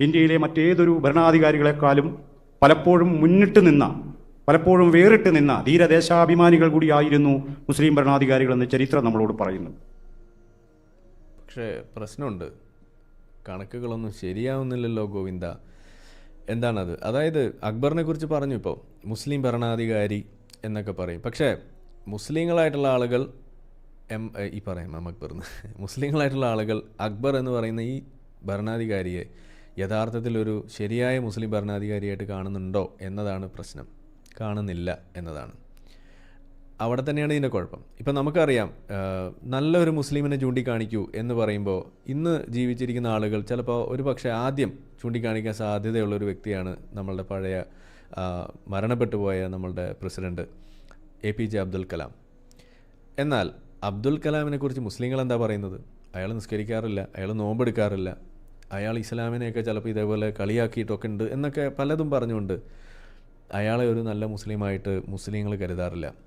ഇന്ത്യയിലെ മറ്റേതൊരു ഭരണാധികാരികളെക്കാളും പലപ്പോഴും മുന്നിട്ട് നിന്ന പലപ്പോഴും വേറിട്ട് നിന്ന ധീരദേശാഭിമാനികൾ കൂടിയായിരുന്നു മുസ്ലിം ഭരണാധികാരികളെന്ന് ചരിത്രം നമ്മളോട് പറയുന്നു. പക്ഷേ പ്രശ്നമുണ്ട്. കണക്കുകളൊന്നും ശരിയാവുന്നില്ലല്ലോ ഗോവിന്ദ. എന്താണത്? അതായത് അക്ബറിനെ കുറിച്ച് പറഞ്ഞു ഇപ്പോൾ മുസ്ലിം ഭരണാധികാരി എന്നൊക്കെ പറയും. പക്ഷേ മുസ്ലിങ്ങളായിട്ടുള്ള ആളുകൾ എം ഈ പറയാം എം മുസ്ലിങ്ങളായിട്ടുള്ള ആളുകൾ അക്ബർ എന്ന് പറയുന്ന ഈ ഭരണാധികാരിയെ യഥാർത്ഥത്തിൽ ഒരു ശരിയായ മുസ്ലിം ഭരണാധികാരിയായിട്ട് കാണുന്നുണ്ടോ എന്നതാണ് പ്രശ്നം. കാണുന്നില്ല എന്നതാണ്. അവിടെ തന്നെയാണ് ഇതിന്റെ കുഴപ്പം. ഇപ്പം നമുക്കറിയാം നല്ലൊരു മുസ്ലിമിനെ ചൂണ്ടിക്കാണിക്കൂ എന്ന് പറയുമ്പോൾ ഇന്ന് ജീവിച്ചിരിക്കുന്ന ആളുകൾ ചിലപ്പോൾ ഒരു പക്ഷേ ആദ്യം ചൂണ്ടിക്കാണിക്കാൻ സാധ്യതയുള്ള ഒരു വ്യക്തിയാണ് നമ്മളുടെ പഴയ മരണപ്പെട്ടു പോയ നമ്മളുടെ president A P J Abdul Kalam. എന്നാൽ അബ്ദുൽ കലാമിനെ കുറിച്ച് മുസ്ലിങ്ങൾ എന്താ പറയുന്നത്? അയാൾ നിസ്കരിക്കാറില്ല അയാൾ നോമ്പെടുക്കാറില്ല. അയാൾ ഇസ്ലാമിനെയൊക്കെ ചിലപ്പോൾ ഇതേപോലെ കളിയാക്കിയിട്ടൊക്കെ ഉണ്ട് എന്നൊക്കെ പലതും പറഞ്ഞുകൊണ്ട് അയാളെ ഒരു നല്ല മുസ്ലിമായിട്ട് മുസ്ലിങ്ങൾ കരുതാറില്ല.